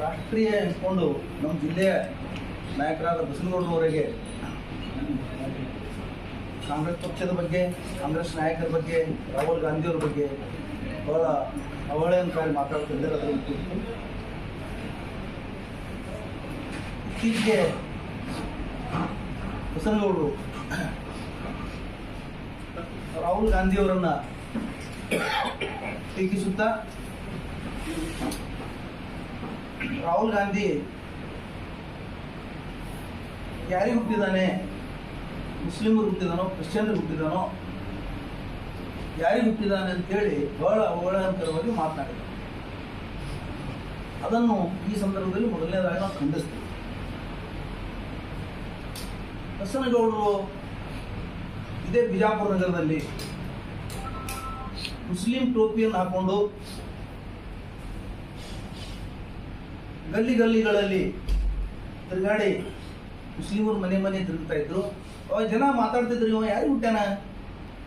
ರಾಷ್ಟ್ರೀಯ ಇಟ್ಕೊಂಡು ನಮ್ಮ ಜಿಲ್ಲೆಯ ನಾಯಕರಾದ ಬಸನಗೌಡರವರಿಗೆ ಕಾಂಗ್ರೆಸ್ ಪಕ್ಷದ ಬಗ್ಗೆ, ಕಾಂಗ್ರೆಸ್ ನಾಯಕರ ಬಗ್ಗೆ, ರಾಹುಲ್ ಗಾಂಧಿಯವ್ರ ಬಗ್ಗೆ ಬಹಳ ಅವಹೇಳನಕಾರಿ ಮಾತಾಡ್ತಿದ್ದಾರೆ ಇತ್ತೀಚೆಗೆ ಬಸನಗೌಡರು ರಾಹುಲ್ ಗಾಂಧಿಯವರನ್ನ ಟೀಕಿಸುತ್ತಾ ರಾಹುಲ್ ಗಾಂಧಿ ಯಾರಿಗೆ ಹುಟ್ಟಿದ್ದಾನೆ? ಮುಸ್ಲಿಮರು ಹುಟ್ಟಿದಾನೋ ಕ್ರಿಶ್ಚಿಯನ್ರು ಹುಟ್ಟಿದಾನೋ ಯಾರಿಗೆ ಹುಟ್ಟಿದಾನೆ ಅಂತೇಳಿ ಬಹಳ ಅವಗಳಂತರವಾಗಿ ಮಾತನಾಡಿದ ಅದನ್ನು ಈ ಸಂದರ್ಭದಲ್ಲಿ ಮೊದಲನೇದಾಗಿ ನಾವು ಖಂಡಿಸ್ತೀವಿ. ಬಸನಗೌಡರು ಇದೇ ಬಿಜಾಪುರ ನಗರದಲ್ಲಿ ಮುಸ್ಲಿಂ ಟೋಪಿಯನ್ನು ಹಾಕೊಂಡು ಗಲ್ಲಿ ಗಲ್ಲಿಗಳಲ್ಲಿ ತಿರುಗಾಡಿ ಮುಸ್ಲಿಮರು ಮನೆ ಮನೆ ತಿರುಗ್ತಾ ಇದ್ರು. ಅವಾಗ ಜನ ಮಾತಾಡ್ತಿದ್ರು, ಇವ ಯಾರು ಹುಟ್ಟ್ಯಾನ?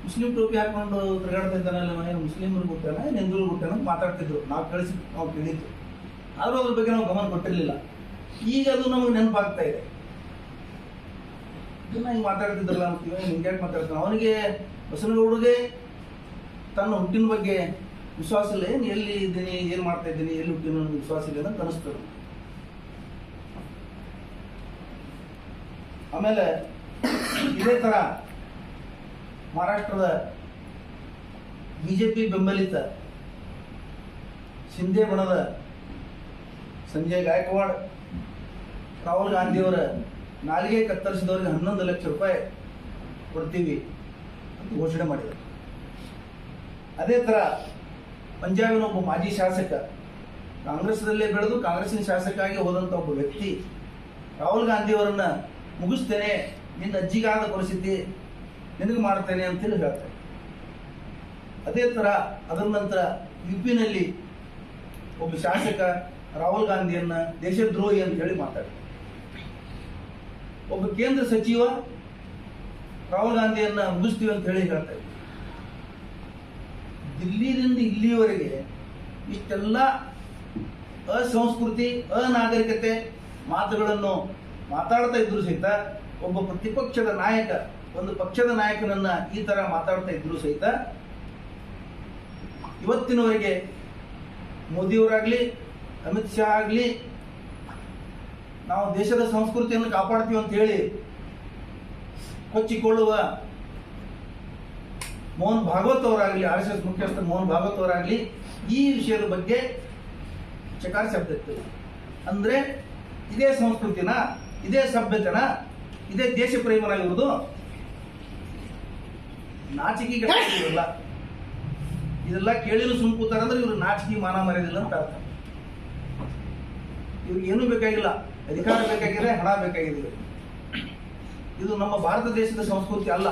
ಮುಸ್ಲಿಂ ಟೋಪಿ ಹಾಕೊಂಡು ತಿರುಗಾಡ್ತಾ ಇದ್ದಾನಲ್ಲ ಮುಸ್ಲಿಮರು ಹುಟ್ಟಾನ ಏನು ಹಿಂದೂರಿಗೆ ಹುಟ್ಟ್ಯಾನ ಮಾತಾಡ್ತಿದ್ರು. ನಾವು ಕಳಿಸಿ, ನಾವು ಕೇಳಿದ್ದು. ಆದರೂ ಅದ್ರ ಬಗ್ಗೆ ನಾವು ಗಮನ ಕೊಟ್ಟಿರಲಿಲ್ಲ. ಈಗ ಅದು ನಮಗೆ ನೆನಪಾಗ್ತಾ ಇದೆ. ಇದನ್ನ ಹಿಂಗೆ ಮಾತಾಡ್ತಿದ್ರಲ್ಲ ಅಂತೀವಿ ಹಿಂಗೆ ಯಾಕೆ ಮಾತಾಡ್ತಾನೆ? ಅವನಿಗೆ ಹುಡುಗೇ ತನ್ನ ಹುಟ್ಟಿನ ಬಗ್ಗೆ ವಿಶ್ವಾಸ ಇಲ್ಲ. ಏನು ಎಲ್ಲಿ ಇದ್ದೀನಿ, ಏನು ಮಾಡ್ತಾ ಇದ್ದೀನಿ, ಎಲ್ಲಿ ಹುಟ್ಟಿನ ವಿಶ್ವಾಸ ಇಲ್ಲ ಅಂತ ಅನಿಸ್ತದೆ. ಆಮೇಲೆ ಇದೇ ತರ ಮಹಾರಾಷ್ಟ್ರದ ಬಿಜೆಪಿ ಬೆಂಬಲಿತ ಶಿಂದೆ ಬಣದ ಸಂಜಯ್ ಗಾಯಕ್ವಾಡ್, ರಾಹುಲ್ ಗಾಂಧಿಯವರ ನಾಲಿಗೆ ಕತ್ತರಿಸಿದವರಿಗೆ ಹನ್ನೊಂದು ಲಕ್ಷ ರೂಪಾಯಿ ಕೊಡ್ತೀವಿ ಅಂತ ಘೋಷಣೆ ಮಾಡಿದರು ಅದೇ ಥರ ಪಂಜಾಬಿನ ಒಬ್ಬ ಮಾಜಿ ಶಾಸಕ, ಕಾಂಗ್ರೆಸ್ನಲ್ಲೇ ಬೆಳೆದು ಕಾಂಗ್ರೆಸ್ಸಿನ ಶಾಸಕ ಆಗಿ ಹೋದಂಥ ಒಬ್ಬ ವ್ಯಕ್ತಿ, ರಾಹುಲ್ ಗಾಂಧಿಯವರನ್ನ ಮುಗಿಸ್ತೇನೆ, ನಿನ್ನ ಅಜ್ಜಿಗಾದ ಪರಿಸ್ಥಿತಿ ನಿನಗೆ ಮಾಡ್ತೇನೆ ಅಂತೇಳಿ ಹೇಳ್ತಾರೆ. ಅದೇ ಥರ ಅದರ ನಂತರ ಯು ಪಿನಲ್ಲಿ ಒಬ್ಬ ಶಾಸಕ ರಾಹುಲ್ ಗಾಂಧಿಯನ್ನ ದೇಶದ್ರೋಹಿ ಅಂತ ಹೇಳಿ ಮಾತಾಡ್ತಾರೆ. ಒಬ್ಬ ಕೇಂದ್ರ ಸಚಿವ ರಾಹುಲ್ ಗಾಂಧಿಯನ್ನ ಮುಗಿಸ್ತೀವಿ ಅಂತ ಹೇಳಿ ಹೇಳ್ತಾ ಇದ್ರು ದಿಲ್ಲಿದಿಂದ ಇಲ್ಲಿಯವರೆಗೆ ಇಷ್ಟೆಲ್ಲ ಅಸಂಸ್ಕೃತಿ, ಅನಾಗರಿಕತೆ ಮಾತುಗಳನ್ನು ಮಾತಾಡ್ತಾ ಇದ್ರು ಸಹಿತ ಒಬ್ಬ ಪ್ರತಿಪಕ್ಷದ ನಾಯಕ, ಒಂದು ಪಕ್ಷದ ನಾಯಕನನ್ನ ಈ ತರ ಮಾತಾಡ್ತಾ ಇದ್ರು ಸಹಿತ ಇವತ್ತಿನವರೆಗೆ ಮೋದಿಯವರಾಗ್ಲಿ, ಅಮಿತ್ ಶಾ ಆಗಲಿ, ನಾವು ದೇಶದ ಸಂಸ್ಕೃತಿಯನ್ನು ಕಾಪಾಡ್ತೀವಿ ಅಂತ ಹೇಳಿ ಕೊಚ್ಚಿಕೊಳ್ಳುವ ಮೋಹನ್ ಭಾಗವತ್ ಅವರಾಗಲಿ ಆರ್ ಎಸ್ ಎಸ್ ಮುಖ್ಯಸ್ಥ ಮೋಹನ್ ಭಾಗವತ್ ಅವರಾಗಲಿ ಈ ವಿಷಯದ ಬಗ್ಗೆ ಚಕಾರ ಶಬ್ದ ಇರ್ತದೆ ಅಂದ್ರೆ ಇದೇ ಸಂಸ್ಕೃತಿನ ಇದೇ ಸಭ್ಯತೆನ ಇದೇ ದೇಶ ಪ್ರೇಮನಾಗಿರುವುದು ನಾಚಿಕೆ ನಾಚಿಕೆಗೆ ಇಲ್ಲ ಇದೆಲ್ಲ ಕೇಳಿಲು ಸುಮ್ ಕೂತಾರಂದ್ರೆ ಇವರು ನಾಚಿಕೆ ಮಾನ ಮರ್ಯಾದಿಲ್ಲ ಅಂತ ಅರ್ಥ. ಇವ್ರಿಗೆ ಏನೂ ಬೇಕಾಗಿಲ್ಲ. ಅಧಿಕಾರ ಬೇಕಾಗಿದೆ ಹಣ ಬೇಕಾಗಿದೆ. ಇದು ನಮ್ಮ ಭಾರತ ದೇಶದ ಸಂಸ್ಕೃತಿ ಅಲ್ಲ.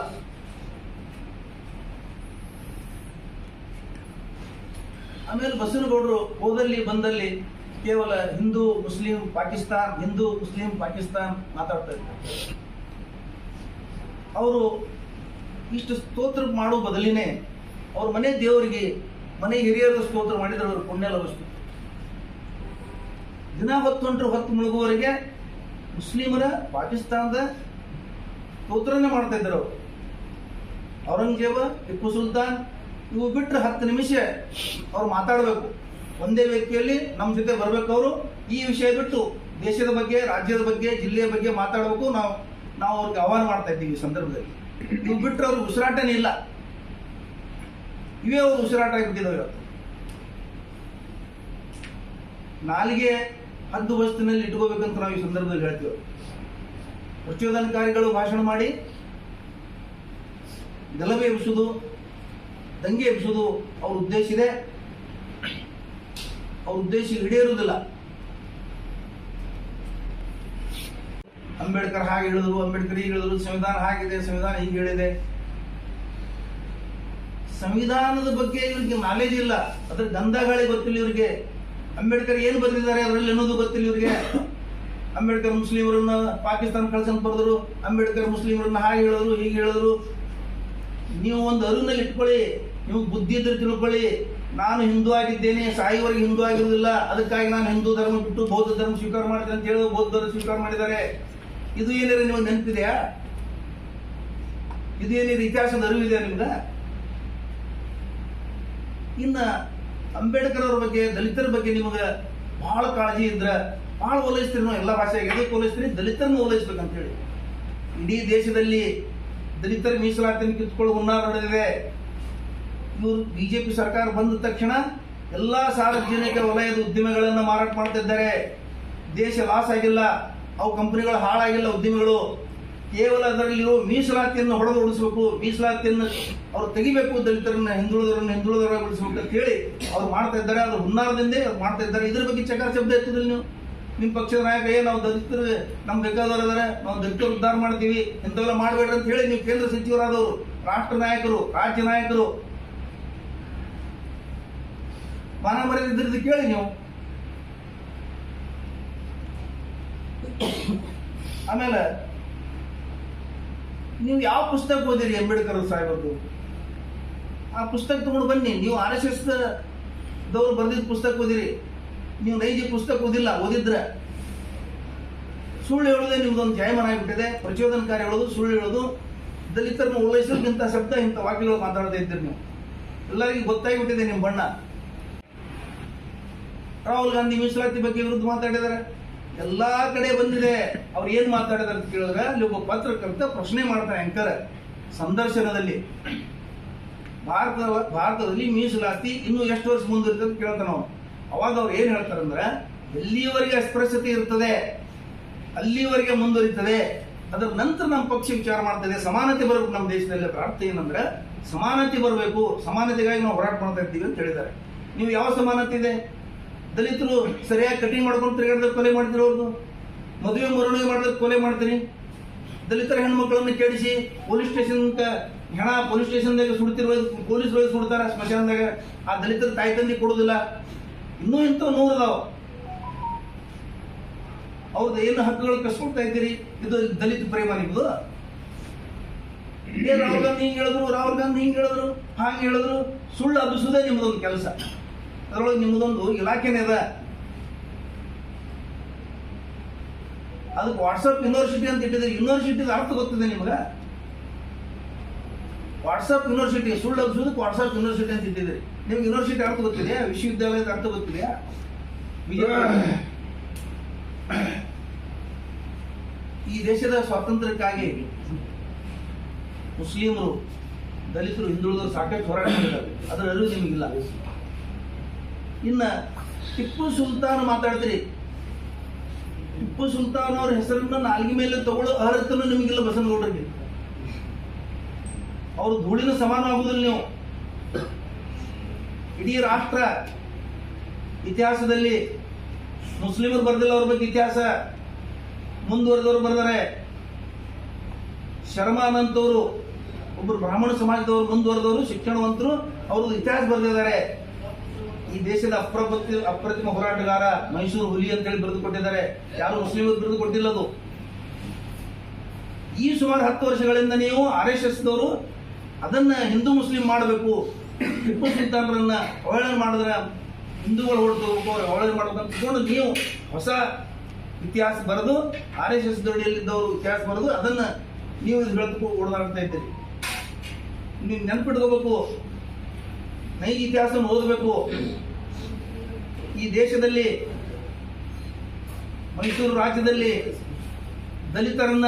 ಆಮೇಲೆ ಬಸವನಗೌಡರು ಹೋದಲ್ಲಿ ಬಂದಲ್ಲಿ ಕೇವಲ ಹಿಂದೂ, ಮುಸ್ಲಿಂ, ಪಾಕಿಸ್ತಾನ್, ಹಿಂದೂ, ಮುಸ್ಲಿಂ, ಪಾಕಿಸ್ತಾನ್ ಮಾತಾಡ್ತಾ ಇದ್ದಾರೆ. ಅವರು ಇಷ್ಟು ಸ್ತೋತ್ರ ಮಾಡೋ ಬದಲಿನೇ ಅವ್ರ ಮನೆ ದೇವರಿಗೆ, ಮನೆ ಹಿರಿಯರ ಸ್ತೋತ್ರ ಮಾಡಿದ್ರೆ ಅವ್ರ ಪುಣ್ಯ ಲಭಿಸ್ತು. ದಿನ ಹೊತ್ತು ಹೊತ್ತು ಮುಳುಗುವವರೆಗೆ ಮುಸ್ಲಿಮರ, ಪಾಕಿಸ್ತಾನದ ಸ್ತೋತ್ರನೇ ಮಾಡ್ತಾ ಇದ್ರು ಅವರು ಔರಂಗಜೇಬ, ಟಿಪ್ಪು ಸುಲ್ತಾನ್ ಇವು ಬಿಟ್ಟರೆ ಹತ್ತು ನಿಮಿಷ ಅವ್ರು ಮಾತಾಡಬೇಕು. ಒಂದೇ ವ್ಯಕ್ತಿಯಲ್ಲಿ ನಮ್ಮ ಜೊತೆ ಬರಬೇಕು ಅವರು. ಈ ವಿಷಯ ಬಿಟ್ಟು ದೇಶದ ಬಗ್ಗೆ, ರಾಜ್ಯದ ಬಗ್ಗೆ, ಜಿಲ್ಲೆಯ ಬಗ್ಗೆ ಮಾತಾಡಬೇಕು ನಾವು ನಾವು ಅವ್ರಿಗೆ ಆಹ್ವಾನ ಮಾಡ್ತಾ ಇದ್ದೀವಿ ಈ ಸಂದರ್ಭದಲ್ಲಿ. ಇವು ಬಿಟ್ಟರೆ ಅವ್ರಿಗೆ ಉಸಿರಾಟನೇ ಇಲ್ಲ. ಇವೇ ಅವ್ರು ಉಸಿರಾಟ ಆಗಿಬಿಟ್ಟಿದ್ದಾವೆ ಇವತ್ತು. ನಾಲಿಗೆ ಹದ್ದು ವಸ್ತುವಿನಲ್ಲಿ ಇಟ್ಕೋಬೇಕಂತ ನಾವು ಈ ಸಂದರ್ಭದಲ್ಲಿ ಹೇಳ್ತೀವಿ. ಪ್ರಚೋದನಕಾರಿಗಳು ಭಾಷಣ ಮಾಡಿ, ಗಲಭೆ ಎಬ್ಬಿಸುವುದು ದಂಗೆ ಎಬ್ಬಿಸೋದು ಅವ್ರ ಉದ್ದೇಶ ಇದೆ. ಅವ್ರ ಉದ್ದೇಶ ಈಡೇರುವುದಿಲ್ಲ. ಅಂಬೇಡ್ಕರ್ ಹಾಗೆ ಹೇಳಿದ್ರು, ಅಂಬೇಡ್ಕರ್ ಹೀಗೆ ಹೇಳಿದ್ರು, ಸಂವಿಧಾನ ಹಾಗಿದೆ, ಸಂವಿಧಾನ ಹೀಗೆ ಹೇಳಿದೆ. ಸಂವಿಧಾನದ ಬಗ್ಗೆ ಇವ್ರಿಗೆ ನಾಲೆಜ್ ಇಲ್ಲ. ಅದ್ರ ಗಂಧಗಾಳಿ ಗೊತ್ತಿಲ್ಲ ಇವ್ರಿಗೆ. ಅಂಬೇಡ್ಕರ್ ಏನು ಬರೆದಿದ್ದಾರೆ ಅದರಲ್ಲಿ ಅನ್ನೋದು ಗೊತ್ತಿಲ್ಲ ಇವ್ರಿಗೆ. ಅಂಬೇಡ್ಕರ್ ಮುಸ್ಲಿಮರನ್ನ ಪಾಕಿಸ್ತಾನ ಕಳ್ಸಂತ ಬರೆದ್ರು. ಅಂಬೇಡ್ಕರ್ ಮುಸ್ಲಿಮರನ್ನ ಹಾಗೆ ಹೇಳಿದ್ರು, ಹೀಗೆ ಹೇಳಿದ್ರು. ನೀವು ಒಂದು ಅರಿವಿನಲ್ಲಿ ಇಟ್ಕೊಳ್ಳಿ. ನೀವು ಬುದ್ಧಿ ಇದ್ರೆ ತಿಳ್ಕೊಳ್ಳಿ. ನಾನು ಹಿಂದೂ ಆಗಿದ್ದೇನೆ ಸಾಯಿವರೆಗೆ ಹಿಂದೂ ಆಗಿರುವುದಿಲ್ಲ. ಅದಕ್ಕಾಗಿ ನಾನು ಹಿಂದೂ ಧರ್ಮ ಬಿಟ್ಟು ಬೌದ್ಧ ಧರ್ಮ ಸ್ವೀಕಾರ ಮಾಡ್ತೇನೆ ಅಂತ ಹೇಳಿ ಬೌದ್ಧ ಧರ್ಮ ಸ್ವೀಕಾರ ಮಾಡಿದ್ದಾರೆ. ಇದು ಏನಿದೆ ನಿಮಗೆ ನೆನಪಿದೆಯಾ? ಇದು ಏನಿದೆ ಇತಿಹಾಸದ ಅರಿವಿದೆ ನಿಮ್ಗೆ? ಇನ್ನ ಅಂಬೇಡ್ಕರ್ ಅವ್ರ ಬಗ್ಗೆ, ದಲಿತರ ಬಗ್ಗೆ ನಿಮಗೆ ಬಹಳ ಕಾಳಜಿ ಇದ್ರ ಬಹಳ ಓಲೈಸ್ತೀರಿ ನಾವು ಎಲ್ಲ ಭಾಷೆ ಎದಕ್ಕೆ ಓಲೈಸ್ತೀರಿ? ದಲಿತರನ್ನು ಓಲೈಸ್ಬೇಕಂತ ಹೇಳಿ ಇಡೀ ದೇಶದಲ್ಲಿ ದಲಿತರ ಮೀಸಲಾತಿಯನ್ನು ಕಿತ್ಕೊಳ್ಳೋ ಹುನ್ನಾರ ನಡೆದಿದೆ. ಇವರು ಬಿಜೆಪಿ ಸರ್ಕಾರ ಬಂದ ತಕ್ಷಣ ಎಲ್ಲ ಸಾರ್ವಜನಿಕ ವಲಯದ ಉದ್ದಿಮೆಗಳನ್ನು ಮಾರಾಟ ಮಾಡ್ತಿದ್ದಾರೆ. ದೇಶ ಲಾಸ್ ಆಗಿಲ್ಲ. ಅವು ಕಂಪನಿಗಳು ಹಾಳಾಗಿಲ್ಲ ಉದ್ಯಮಿಗಳು ಕೇವಲ ಅದರಲ್ಲಿರೋ ಮೀಸಲಾತಿಯನ್ನು ಹೊಡೆದು ಉಳಿಸಬೇಕು ಮೀಸಲಾತಿಯನ್ನು ಅವ್ರು ತೆಗಿಬೇಕು ದಲಿತರನ್ನ ಹಿಂದುಳಿದ್ರ ಉಳಿಸಬೇಕು ಅಂತ ಹೇಳಿ ಅವ್ರು ಮಾಡ್ತಾ ಇದ್ದಾರೆ. ಅದು ಹುನ್ನಾರದಿಂದೇ ಅವ್ರು ಮಾಡ್ತಾ ಇದ್ದಾರೆ. ಇದ್ರ ಬಗ್ಗೆ ಚಕಾರ ಶಬ್ದ ಎತ್ತಿದ್ರಿ ನೀವು. ನಿಮ್ಮ ಪಕ್ಷದ ನಾಯಕ, ಏ, ನಾವು ದಲಿತರು ನಮ್ಗೆ ಬೇಕಾದವರು ಅದಾರೆ ನಾವು ದಲಿತರು ಉದ್ಧಾರ ಮಾಡ್ತೀವಿ. ಇಂಥವೆಲ್ಲ ಮಾಡಬೇಡ್ರಿ ಅಂತ ಹೇಳಿ ನೀವು ಕೇಂದ್ರ ಸಚಿವರಾದವರು, ರಾಷ್ಟ್ರ ನಾಯಕರು, ರಾಜ್ಯ ನಾಯಕರು ಮಾನ ಮರ್ಯಾದೆ ಇದ್ರದ್ದು ಕೇಳಿ ನೀವು. ಆಮೇಲೆ, ನೀವು ಯಾವ ಪುಸ್ತಕ ಓದಿರಿ ಅಂಬೇಡ್ಕರ್ ಸಾಹೇಬರ್ದು ಆ ಪುಸ್ತಕ ತಗೊಂಡು ಬನ್ನಿ. ನೀವು ಆರ್ ಎಸ್ ಎಸ್ ದವ್ರು ಬರೆದಿದ್ದ ಪುಸ್ತಕ ಓದಿರಿ. ನೀವು ನೈಜ ಪುಸ್ತಕ ಓದಿಲ್ಲ, ಓದಿದ್ರೆ. ಸುಳ್ಳು ಹೇಳೋದೇ ನಿಮ್ದೊಂದು ಜಾಯಮಾನ ಆಗಿಬಿಟ್ಟಿದೆ. ಪ್ರಚೋದನಕಾರಿ ಹೇಳೋದು, ಸುಳ್ಳು ಹೇಳೋದು. ದಲಿತರನ್ನು ಓಲೈಸೋದು ಇಂಥ ಶಬ್ದ ಇಂಥ ವಾಕ್ಯಗಳು ಮಾತಾಡ್ತಾ ಇದ್ದೀರಿ ನೀವು. ಎಲ್ಲರಿಗೂ ಗೊತ್ತಾಗಿಬಿಟ್ಟಿದೆ ನಿಮ್ಮ ಬಣ್ಣ. ರಾಹುಲ್ ಗಾಂಧಿ ಮೀಸಲಾತಿ ಬಗ್ಗೆ ವಿರುದ್ಧ ಮಾತಾಡಿದ್ದಾರೆ. ಎಲ್ಲಾ ಕಡೆ ಬಂದಿದೆ. ಅವ್ರು ಏನ್ ಮಾತಾಡಿದಾರೆ ಅಂತ ಕೇಳಿದ್ರೆ ಅಲ್ಲಿ ಒಬ್ಬ ಪತ್ರಕರ್ತ ಪ್ರಶ್ನೆ ಮಾಡ್ತಾರೆ ಆಂಕರ್ ಸಂದರ್ಶನದಲ್ಲಿ. ಭಾರತ ಭಾರತದಲ್ಲಿ ಮೀಸಲಾತಿ ಇನ್ನೂ ಎಷ್ಟು ವರ್ಷ ಮುಂದಿರುತ್ತೆ ಅಂತ ಕೇಳ್ತಾನೆ ನಾವು ಅವಾಗ ಅವ್ರು ಏನ್ ಹೇಳ್ತಾರಂದ್ರೆ ಎಲ್ಲಿಯವರೆಗೆ ಅಸ್ಪೃಶ್ಯತೆ ಇರ್ತದೆ, ಅಲ್ಲಿವರೆಗೆ ಮುಂದುವರಿತದೆ, ಅದರ ನಂತರ ನಮ್ಮ ಪಕ್ಷ ವಿಚಾರ ಮಾಡ್ತದೆ, ಸಮಾನತೆ ಬರಬೇಕು ನಮ್ಮ ದೇಶದಲ್ಲಿ ಅರ್ಥ ಏನಂದ್ರೆ, ಸಮಾನತೆ ಬರಬೇಕು, ಸಮಾನತೆಗಾಗಿ ನಾವು ಹೋರಾಟ ಮಾಡ್ತಾ ಇರ್ತೀವಿ ಅಂತ ಹೇಳಿದ್ದಾರೆ. ನೀವು ಯಾವ ಸಮಾನತೆ ಇದೆ? ದಲಿತರು ಸರಿಯಾಗಿ ಕಟಿಂಗ್ ಮಾಡ್ಕೊಂಡು ತಿರುಗಾಡಿದ್ರೆ ಕೊಲೆ ಮಾಡ್ತೀರಿ ಅವ್ರದ್ದು ಮದುವೆ ಮರವಣಿಗೆ ಮಾಡಿದ್ರೆ ಕೊಲೆ ಮಾಡ್ತೀರಿ ದಲಿತರ ಹೆಣ್ಮಕ್ಳನ್ನು ಕೆಡಿಸಿ ಪೊಲೀಸ್ ಸ್ಟೇಷನ್ ಹೆಣ ಪೊಲೀಸ್ ಸ್ಟೇಷನ್ದಾಗ ಸುಡ್ತಿರುವ ಪೊಲೀಸ್ ಒಳಗೆ ಸುಡ್ತಾರ ಸ್ಮಶಾನದಾಗ. ಆ ದಲಿತರ ತಾಯಿ ತಂದೆ ಕೊಡುದಿಲ್ಲ. ಇನ್ನೂ ಇಂಥವು ಅದಾವ ಅವ್ರದ್ದು ಏನು ಹಕ್ಕುಗಳು ಕಸ್ಕೊಳ್ತಾ ಇದ್ದೀರಿ? ಇದು ದಲಿತ ಪ್ರೇಮ ನಿಮ್ದು. ರಾಹುಲ್ ಗಾಂಧಿ ಹಿಂಗ್ ಹೇಳಿದ್ರು, ರಾಹುಲ್ ಗಾಂಧಿ ಹಿಂಗ್ ಹೇಳಿದ್ರು, ಹಾಗೆ ಹೇಳಿದ್ರು. ಸುಳ್ಳು ಹಬ್ಬಿಸುವುದೇ ನಿಮ್ದೊಂದು ಕೆಲಸ. ಅದರೊಳಗೆ ನಿಮ್ಮದೊಂದು ಇಲಾಖೆನೇ ಇದೆ. ಅದಕ್ಕೆ ವಾಟ್ಸಪ್ ಯೂನಿವರ್ಸಿಟಿ ಅಂತ ಇಟ್ಟಿದ್ರೆ ಯೂನಿವರ್ಸಿಟಿದ ಅರ್ಥ ಗೊತ್ತಿದೆ ನಿಮ್ಗೆ? ವಾಟ್ಸಪ್ ಯೂನಿವರ್ಸಿಟಿ ಸುಳ್ಳು ಹಬ್ಬಿಸೋದಕ್ಕೆ ವಾಟ್ಸಪ್ ಯೂನಿವರ್ಸಿಟಿ ಅಂತ ಇಟ್ಟಿದ್ದೀರಿ. ನಿಮ್ಗೆ ಯೂನಿವರ್ಸಿಟಿ ಅರ್ಥ ಗೊತ್ತಿದೆ ವಿಶ್ವವಿದ್ಯಾಲಯದ ಅರ್ಥ ಗೊತ್ತಿದೆಯಾ? ಈ ದೇಶದ ಸ್ವಾತಂತ್ರ್ಯಕ್ಕಾಗಿ ಮುಸ್ಲಿಮರು, ದಲಿತರು ಹಿಂದುಳಿದ್ರು ಸಾಕಷ್ಟು ಹೋರಾಟ ಮಾಡಿದ್ದಾರೆ. ಅದರ ಅರಿವು ನಿಮಗಿಲ್ಲ. ಇನ್ನ ಟಿಪ್ಪು ಸುಲ್ತಾನ್ ಮಾತಾಡ್ತೀರಿ. ಟಿಪ್ಪು ಸುಲ್ತಾನ್ ಅವ್ರ ಹೆಸರನ್ನ ನಾಲ್ಗೆ ಮೇಲೆ ತಗೊಳ್ಳೋ ನಿಮಗೆಲ್ಲ ನಿಮಗಿಲ್ಲ ಬಸನಗೌಡರಿಗೆ ಅವ್ರ ಧೂಳಿನ ಸಮಾನ ಆಗುದಿಲ್ಲ ನೀವು. ಇಡೀ ರಾಷ್ಟ್ರ ಇತಿಹಾಸದಲ್ಲಿ ಮುಸ್ಲಿಮರು ಬರ್ದಿಲ್ಲ ಅವ್ರ ಬಗ್ಗೆ ಇತಿಹಾಸ. ಮುಂದುವರೆದವ್ರು ಬರ್ದಾರೆ. ಶರ್ಮಾನಂತವರು ಒಬ್ಬರು ಬ್ರಾಹ್ಮಣ ಸಮಾಜದವರು ಮುಂದುವರೆದವರು, ಶಿಕ್ಷಣವಂತರು ಅವರು ಇತಿಹಾಸ ಬರೆದಿದ್ದಾರೆ. ಈ ದೇಶದ ಅಪ್ರಪತಿ ಅಪ್ರತಿಮ ಹೋರಾಟಗಾರ ಮೈಸೂರು ಹುಲಿ ಅಂತೇಳಿ ಬರೆದು ಕೊಟ್ಟಿದ್ದಾರೆ ಯಾರು ಮುಸ್ಲಿಮ್ ಬರೆದು ಕೊಟ್ಟಿಲ್ಲ ಅದು ಈ ಸುಮಾರು ಹತ್ತು ವರ್ಷಗಳಿಂದ ನೀವು ಆರ್ ಎಸ್ ಎಸ್ ದವರು ಅದನ್ನ ಹಿಂದೂ ಮುಸ್ಲಿಂ ಮಾಡಬೇಕು. ಟಿಪ್ಪು ಸುಲ್ತಾನರನ್ನ ಅವಹೇಳನ ಮಾಡಿದ್ರೆ ಹಿಂದೂಗಳು ಹೊರಟು ಅವಹೇಳನ ಮಾಡಬೇಕು ಅಂತ ನೀವು ಹೊಸ ಇತಿಹಾಸ ಬರೆದು, ಆರ್ ಎಸ್ ಎಸ್ ದೊಡ್ಡಿಯಲ್ಲಿದ್ದವರು ಇತಿಹಾಸ ಬರೆದು ಅದನ್ನ ನೀವು ಓಡಾಡ್ತಾ ಇದ್ದೀರಿ. ನೀವು ನೆನ್ಪಿಟ್ಕೋಬೇಕು. ನೈಜ ಇತಿಹಾಸ ಓದಬೇಕು. ಈ ದೇಶದಲ್ಲಿ ಮೈಸೂರು ರಾಜ್ಯದಲ್ಲಿ ದಲಿತರನ್ನ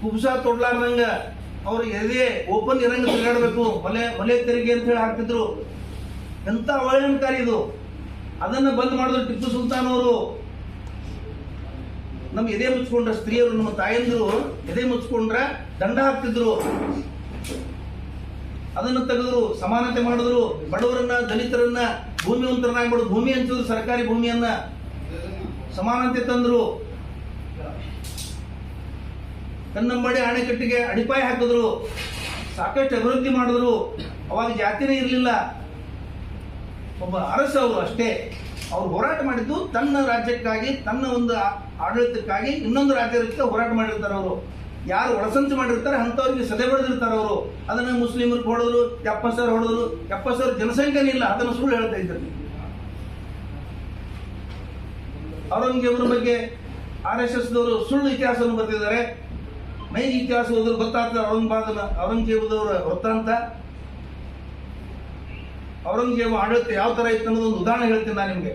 ಕುಬ್ಸ ತೊಡ್ಲಾರ್ದಂಗ ಅವ್ರ ಎದೆ ಓಪನ್ ಇರಂಗ ತಿರುಗಾಡಬೇಕು. ಮಲೆ ಮಲೆ ತೆರಿಗೆ ಅಂತ ಹೇಳಿ ಹಾಕ್ತಿದ್ರು. ಎಂತ ಅವಹೇಳನಕಾರಿ ಇದು. ಅದನ್ನ ಬಂದ್ ಮಾಡಿದ್ರು ಟಿಪ್ಪು ಸುಲ್ತಾನ್ ಅವರು ನಮ್ಮ ಎದೆ ಮುಚ್ಕೊಂಡ್ರ ಸ್ತ್ರೀಯರು, ನಮ್ಮ ತಾಯಂದಿರು ಎದೆ ಮುಚ್ಕೊಂಡ್ರ ದಂಡ ಹಾಕ್ತಿದ್ರು. ಅದನ್ನು ತೆಗೆದ್ರು, ಸಮಾನತೆ ಮಾಡಿದ್ರು, ಬಡವರನ್ನ, ದಲಿತರನ್ನ ಭೂಮಿವಂತರನ್ನಾಗಿ ಮಾಡೋದು ಭೂಮಿ ಹಂಚಿದ್ರು, ಸರ್ಕಾರಿ ಭೂಮಿಯನ್ನ ಸಮಾನತೆ ತಂದ್ರು. ಕನ್ನಂಬಾಡಿ ಅಣೆಕಟ್ಟಿಗೆ ಅಡಿಪಾಯ ಹಾಕಿದ್ರು. ಸಾಕಷ್ಟು ಅಭಿವೃದ್ಧಿ ಮಾಡಿದ್ರು. ಅವಾಗ ಜಾತಿನೇ ಇರಲಿಲ್ಲ. ಒಬ್ಬ ಅರಸ ಅವರು ಅಷ್ಟೇ. ಅವ್ರು ಹೋರಾಟ ಮಾಡಿದ್ದು ತನ್ನ ರಾಜ್ಯಕ್ಕಾಗಿ, ತನ್ನ ಒಂದು ಆಡಳಿತಕ್ಕಾಗಿ ಇನ್ನೊಂದು ರಾಜ್ಯಕ್ಕೆ ಹೋರಾಟ ಮಾಡಿರ್ತಾರೆ ಅವರು. ಯಾರು ಒಳಸಂಚು ಮಾಡಿರ್ತಾರೆ ಅಂಥವ್ರಿಗೆ ಸದೆ ಹೊಡೆದಿರ್ತಾರೆ ಅವರು. ಅದನ್ನ ಮುಸ್ಲಿಮರಿಗೆ ಹೊಡೆದ್ರು, ಎಪ್ಪತ್ತು ಸಾವಿರ ಹೊಡೆದ್ರು, ಎಪ್ಪತ್ತು ಸಾವಿರ ಜನಸಂಖ್ಯೆನೇ ಇಲ್ಲ, ಅದನ್ನು ಸುಳ್ಳು ಹೇಳ್ತಾ ಇದ್ದಾರೆ. ನೀವು. ಔರಂಗಜೇಬರ ಬಗ್ಗೆ ಆರ್ ಎಸ್ ಎಸ್ ದವರು ಸುಳ್ಳು ಇತಿಹಾಸವನ್ನು ಬರೆದಿದ್ದಾರೆ. ನೈಜ ಇತಿಹಾಸ ಹೋದ್ರೆ ಗೊತ್ತಾಗ್ತದೆ ಔರಂಗಾಬಾದನ ಔರಂಗಜೇಬದವರ ವೃತ್ತಾಂತ ಔರಂಗಜೇಬ ಆಡಳಿತ ಯಾವ ಥರ ಇತ್ತು ಅನ್ನೋದು ಒಂದು ಉದಾಹರಣೆ ಹೇಳ್ತೀನಿ ನಾನು ನಿಮಗೆ.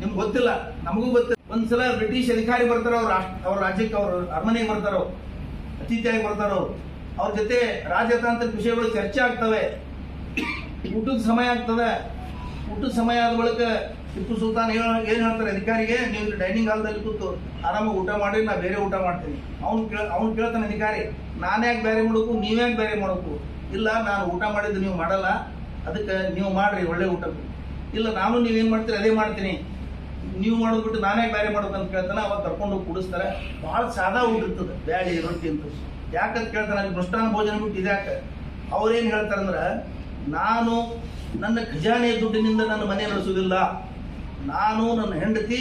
ನಿಮ್ಗೆ ಗೊತ್ತಿಲ್ಲ, ನಮಗೂ ಗೊತ್ತಿಲ್ಲ. ಒಂದ್ಸಲ ಬ್ರಿಟಿಷ್ ಅಧಿಕಾರಿ ಬರ್ತಾರೆ, ಅವ್ರ ಅವ್ರ ರಾಜ್ಯಕ್ಕೆ ಅವ್ರ ಅರಮನೆಗೆ ಬರ್ತಾರೆ ಅವ್ರು. ಅತಿಥಿಯಾಗಿ ಬರ್ತಾರೋ ಅವ್ರ ಜೊತೆ ರಾಜತಾಂತ್ರಿಕ ವಿಷಯಗಳು ಚರ್ಚೆ ಆಗ್ತವೆ. ಊಟದ ಸಮಯ ಆಗ್ತದೆ. ಊಟದ ಸಮಯ ಆದ ಬಳಿಕ ಟಿಪ್ಪು ಸುಲ್ತಾನ್ ಏನು ಏನು ಹೇಳ್ತಾರೆ ಅಧಿಕಾರಿಗೆ? ನೀವು ಡೈನಿಂಗ್ ಹಾಲ್ದಲ್ಲಿ ಕೂತು ಆರಾಮಾಗಿ ಊಟ ಮಾಡಿ, ನಾ ಬೇರೆ ಊಟ ಮಾಡ್ತೀನಿ. ಅವ್ನು ಕೇಳ ಅವ್ನು ಕೇಳ್ತಾನೆ ಅಧಿಕಾರಿ, ನಾನು ಯಾಕೆ ಬೇರೆ ಮಾಡಬೇಕು? ನೀವ್ಯಾಕೆ ಬೇರೆ ಮಾಡಬೇಕು? ಇಲ್ಲ, ನಾನು ಊಟ ಮಾಡಿದ್ದು ನೀವು ಮಾಡಲ್ಲ. ಅದಕ್ಕೆ ನೀವು ಮಾಡಿರಿ, ಒಳ್ಳೆ ಊಟ ಇಲ್ಲ, ನಾನು ನೀವೇನು ಮಾಡ್ತೀರಿ, ಅದೇ ಮಾಡ್ತೀನಿ. ನೀವು ಮಾಡ್ಬಿಟ್ಟು ಬಿಟ್ಟು ನಾನೇ ಬೇರೆ ಮಾಡ್ಬೇಕಂತ ಕೇಳ್ತಾನೆ, ಅವಾಗ ಕರ್ಕೊಂಡು ಕುಡಿಸ್ತಾರೆ. ಭಾಳ ಸಾದಾ ಊಟ ಬ್ಯಾಡಿ ರೊಟ್ಟಿ ಅಂತ. ಯಾಕಂತ ಕೇಳ್ತಾನೆ, ಅಲ್ಲಿ ಮೃಷ್ಟಾನ್ ಭೋಜನ ಬಿಟ್ಟು ಇದ್ಯಾಕೆ ಅವ್ರೇನು ಹೇಳ್ತಾರಂದ್ರೆ ನಾನು ನನ್ನ ಖಜಾನೆಯ ದುಡ್ಡಿನಿಂದ ನನ್ನ ಮನೆ ನಡೆಸೋದಿಲ್ಲ ನಾನು ನನ್ನ ಹೆಂಡತಿ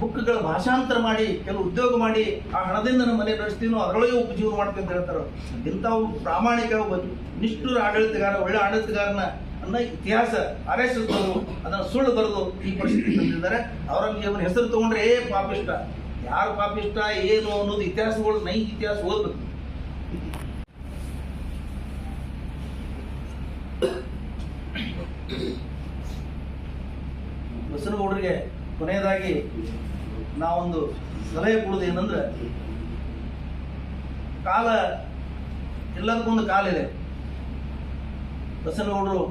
ಬುಕ್ಗಳ ಭಾಷಾಂತರ ಮಾಡಿ, ಕೆಲವು ಉದ್ಯೋಗ ಮಾಡಿ, ಆ ಹಣದಿಂದ ನನ್ನ ಮನೆ ನಡೆಸ್ತೀನೋ, ಅದರೊಳಗೆ ಉಪಜೀವನ ಮಾಡ್ತೀನಿ ಅಂತ ಹೇಳ್ತಾರೆ. ಇಂಥವು ಪ್ರಾಮಾಣಿಕ ನಿಷ್ಠುರ ಆಡಳಿತಗಾರ, ಒಳ್ಳೆ ಆಡಳಿತಗಾರನ ಅನ್ನ ಇತಿಹಾಸ ಆರ್ ಅದನ್ನು ಸುಳ್ಳು ಬರೆದು ಈ ಪರಿಸ್ಥಿತಿ ತಂದಿದ್ದಾರೆ. ಔರಂಗಜೇಬನ ಹೆಸರು ತಗೊಂಡ್ರೆ ಏ ಪಾಪಿಷ್ಟ ಯಾರು ಪಾಪಿಷ್ಟ ಏನು ಅನ್ನೋದು ಇತಿಹಾಸಗಳು ನೈ ಇತಿಹಾಸ ಓದ್ಬೇಕು. ಬಸನಗೌಡರಿಗೆ ಕೊನೆಯದಾಗಿ ನಾವೊಂದು ಸಲಹೆ ಕೊಡೋದು ಏನಂದ್ರೆ, ಕಾಲ ಎಲ್ಲದಕ್ಕೊಂದು ಕಾಲ ಇದೆ. ಬಸನಗೌಡರು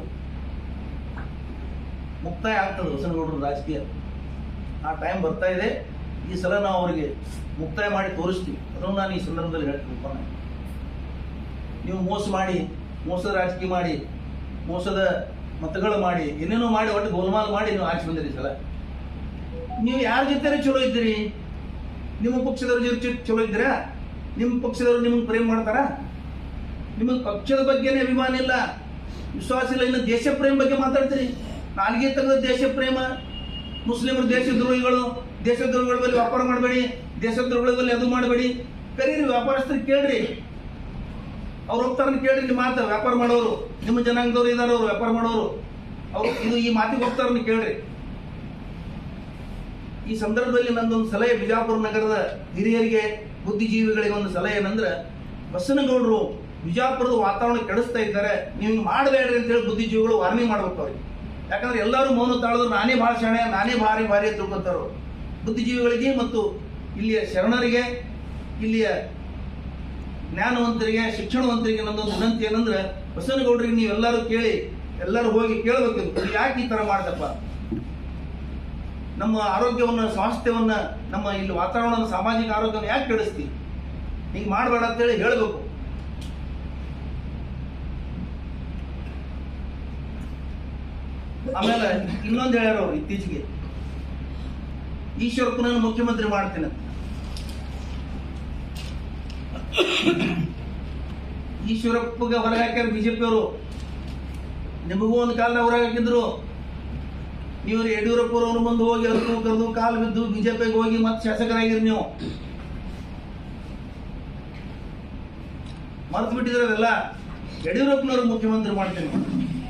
ಮುಕ್ತಾಯ ಆಗ್ತದೆ ಬಸನಗೌಡರು ರಾಜಕೀಯ. ಆ ಟೈಮ್ ಬರ್ತಾ ಇದೆ. ಈ ಸಲ ನಾವು ಅವರಿಗೆ ಮುಕ್ತಾಯ ಮಾಡಿ ತೋರಿಸ್ತೀವಿ. ಅದನ್ನು ನಾನು ಈ ಸಂದರ್ಭದಲ್ಲಿ ಹೇಳ್ತೀನಿ. ನೀವು ಮೋಸ ಮಾಡಿ, ಮೋಸದ ರಾಜಕೀಯ ಮಾಡಿ, ಮೋಸದ ಮತಗಳು ಮಾಡಿ, ಏನೇನೋ ಮಾಡಿ, ಒಟ್ಟು ಗೋಲ್ಮಾಲ್ ಮಾಡಿ ನೀವು ಆಚೆ ಬಂದಿರಿ ಸಲ. ನೀವು ಯಾರ ಜೊತೆ ಚಲೋ ಇದ್ದೀರಿ? ನಿಮ್ಮ ಪಕ್ಷದವ್ರ ಜೊತೆ ಚಲೋ ಇದ್ದೀರಾ? ನಿಮ್ಮ ಪಕ್ಷದವ್ರು ನಿಮಗೆ ಪ್ರೇಮ ಮಾಡ್ತಾರ? ನಿಮಗೆ ಪಕ್ಷದ ಬಗ್ಗೆನೇ ಅಭಿಮಾನ ಇಲ್ಲ, ವಿಶ್ವಾಸ ಇಲ್ಲ, ಇನ್ನು ದೇಶ ಪ್ರೇಮ ಬಗ್ಗೆ ಮಾತಾಡ್ತೀರಿ? ನಾಲ್ಗೆ ತೆಗೆದ ದೇಶ ಪ್ರೇಮ, ಮುಸ್ಲಿಮರು ದೇಶದ್ರೋಹಿಗಳು ದೇಶದ್ರೋಹಿಗಳ ಬಳಿ ವ್ಯಾಪಾರ ಮಾಡಬೇಡಿ ದೇಶದ್ರೋಹಿಗಳ ಬಳಿ ಅದು ಮಾಡಬೇಡಿ. ಕರೀರಿ, ವ್ಯಾಪಾರಸ್ಥರು ಕೇಳ್ರಿ. ಅವ್ರು ಹೋಗ್ತಾರನ್ನ ಕೇಳ್ರಿ ನಿಮ್ಮ ಮಾತು, ವ್ಯಾಪಾರ ಮಾಡೋರು. ನಿಮ್ಮ ಜನಾಂಗದವ್ರು ಇದಾರೆ, ಅವ್ರು ವ್ಯಾಪಾರ ಮಾಡೋರು. ಅವ್ರು ಇದು ಈ ಮಾತಿಗೆ ಹೋಗ್ತಾರನ್ನ ಕೇಳ್ರಿ. ಈ ಸಂದರ್ಭದಲ್ಲಿ ನಂದೊಂದು ಸಲಹೆ ಬಿಜಾಪುರ ನಗರದ ಹಿರಿಯರಿಗೆ, ಬುದ್ಧಿಜೀವಿಗಳಿಗೆ ಒಂದು ಸಲಹೆ ಏನಂದ್ರೆ, ಬಸನಗೌಡರು ಬಿಜಾಪುರದ ವಾತಾವರಣ ಕೆಡಿಸ್ತಾ ಇದ್ದಾರೆ, ನೀವು ಮಾಡಬೇಡ್ರಿ ಅಂತ ಹೇಳಿ ಬುದ್ಧಿಜೀವಿಗಳು ವಾರ್ನಿಂಗ್ ಮಾಡ್ಬೇಕು ಅವ್ರಿಗೆ. ಯಾಕಂದ್ರೆ ಎಲ್ಲರೂ ಮೌನ ತಾಳಿದ್ರು ನಾನೇ ಭಾಳ ಶರಣೆ, ನಾನೇ ಭಾರಿ ಭಾರಿ ಅಂತ ತಿಳ್ಕೊತಾರೋ ಬುದ್ಧಿಜೀವಿಗಳಿಗೆ ಮತ್ತು ಇಲ್ಲಿಯ ಶರಣರಿಗೆ, ಇಲ್ಲಿಯ ಜ್ಞಾನವಂತರಿಗೆ, ಶಿಕ್ಷಣವಂತರಿಗೆ ನನ್ನೊಂದು ವಿನಂತಿ ಏನಂದ್ರೆ ನೀವು ನೀವೆಲ್ಲರೂ ಕೇಳಿ, ಎಲ್ಲರೂ ಹೋಗಿ ಕೇಳಬೇಕು ಇದು. ಯಾಕೆ ಈ ತರ ಮಾಡ್ದಪ್ಪ? ನಮ್ಮ ಆರೋಗ್ಯವನ್ನ, ಸ್ವಾಸ್ಥ್ಯವನ್ನ, ನಮ್ಮ ಇಲ್ಲಿ ವಾತಾವರಣವನ್ನು ಸಾಮಾಜಿಕ ಆರೋಗ್ಯವನ್ನು ಯಾಕೆ ಕೆಡಿಸ್ತೀವಿ ಹಿಂಗೆ ಮಾಡಬೇಡ ಅಂತೇಳಿ ಹೇಳಬೇಕು. ಆಮೇಲೆ ಇನ್ನೊಂದು ಹೇಳ್ಯಾರ ಅವ್ರು ಇತ್ತೀಚೆಗೆ. ಈಶ್ವರಪ್ಪನನ್ನು ಮುಖ್ಯಮಂತ್ರಿ ಮಾಡ್ತೀನಿ ಈಶ್ವರಪ್ಪಗೆ ಹೊರಗೆ ಹಾಕ್ಯಾರ ಬಿಜೆಪಿ ಅವರು. ನಿಮಗೂ ಒಂದು ಕಾಲನ ಹೊರಗೆ ಹಾಕಿದ್ರು. ನೀವು ಯಡಿಯೂರಪ್ಪರವ್ರ ಮುಂದೆ ಹೋಗಿ ಅದಕ್ಕೂ ಕರೆದು ಕಾಲು ಬಿದ್ದು ಬಿಜೆಪಿಗೆ ಹೋಗಿ ಮತ್ತೆ ಶಾಸಕರಾಗಿರಿ ನೀವು. ಮರ್ತು ಬಿಟ್ಟಿದ್ರಲ್ಲ ಯಡಿಯೂರಪ್ಪನವರು ಮುಖ್ಯಮಂತ್ರಿ ಮಾಡ್ತೀನಿ.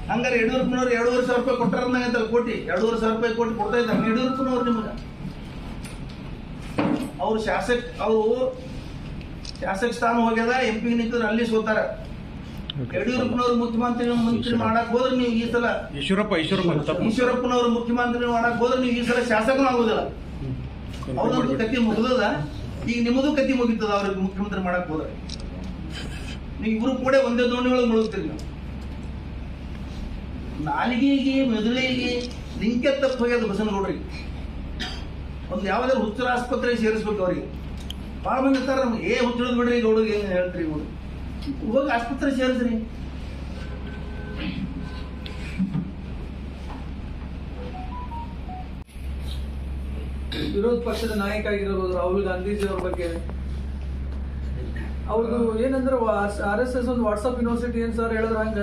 ಹಂಗಾರೆ ಯಡಿಯೂರಪ್ಪನವ್ರು ಎರಡೂವರೆ ಸಾವಿರ ರೂಪಾಯಿ ಕೊಟ್ಟಾರ ಕೋಟಿ? ಎರಡೂವರೆ ಸಾವಿರ ರೂಪಾಯಿ ಕೋಟಿ ಕೊಡ್ತಾ ಇದ್ದಾರೆ. ಯಡಿಯೂರಪ್ಪನವ್ರು ನಿಮಗೆ. ಅವ್ರು ಶಾಸಕ ಅವರು ಶಾಸಕ ಸ್ಥಾನ ಹೋಗ್ಯದ ಎಂ ಪಿ ನಿಂತಿದ್ರೆ ಅಲ್ಲಿ ಸೋತಾರ. ಯಡಿಯೂರಪ್ಪನವ್ರು ಮುಖ್ಯಮಂತ್ರಿ ಮಂತ್ರಿ ಮಾಡಕ್ ಹೋದ್ರೆ ನೀವು ಈ ಸಲ ಈಶ್ವರಪ್ಪ ಈಶ್ವರಪ್ಪ ಈಶ್ವರಪ್ಪನವ್ರು ಮುಖ್ಯಮಂತ್ರಿ ಮಾಡಕ್ ಹೋದ್ರೆ ನೀವು ಈ ಸಲ ಶಾಸಕನೂ ಆಗೋದಿಲ್ಲ. ಅವ್ರದ್ದು ಕತಿ ಮುಗಿದದ? ಈಗ ನಿಮ್ಮದು ಕತಿ ಮುಗಿತದ ಅವ್ರಿಗೆ ಮುಖ್ಯಮಂತ್ರಿ ಮಾಡಕ್ ಹೋದ್ರೆ? ನೀವು ಇಬ್ರು ಕೂಡ ಒಂದೇ ದೋಣಿ ಒಳಗೆ ಮುಳುಗ್ತೀರಿ ನೀವು. ನಾಲಿಗೆಗೆ, ಮೆದುಳಿಗೆ ಲಿಂಕೆ ತಪ್ಪು ಹೋಗ್ಯದ ನೋಡ್ರಿ ಒಂದು ಯಾವ್ದಾದ್ರು ಹುಚ್ಚರ ಆಸ್ಪತ್ರೆಗೆ ಸೇರಿಸ್ಬೇಕು ಅವ್ರಿಗೆ. ಭಾಳ ಮಂದಿ ಇರ್ತಾರ ನಮ್ಗೆ. ಏ ಹುಚ್ಚಿಳಿದ್ ಬಿಡ್ರಿ ಗೌಡ್ರಿಗೆ ಏನು ಹೇಳ್ತೀರಿ ಇವ್ರು ಹೋಗಿ ಆಸ್ಪತ್ರೆ ಸೇರಿಸ್ರಿ. ವಿರೋಧ ಪಕ್ಷದ ನಾಯಕ ಆಗಿರೋದು ರಾಹುಲ್ ಗಾಂಧೀಜಿ ಅವ್ರ ಬಗ್ಗೆ. ಅವ್ರದ್ದು ಏನಂದ್ರೆ ಆರ್ ಎಸ್ ಎಸ್ ಒಂದು ವಾಟ್ಸಪ್ ಯೂನಿವರ್ಸಿಟಿ ಏನ್ ಸರ್ ಹೇಳಿದ್ರೆ ಹಂಗ?